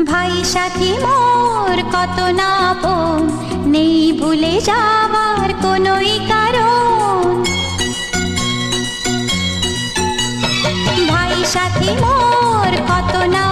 ভাই সাথী, মোর কত না নেই ভুলে যাওয়ার কোনোই কারণ। ভাই সাথী, মোর কত না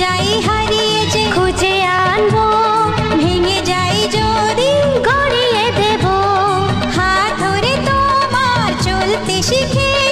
যাই হারিয়ে যে খুঁজে আনব, ভেঙে যাই যদি গড়িয়ে দেব। হাত ধরে তোমার চলতে শিখে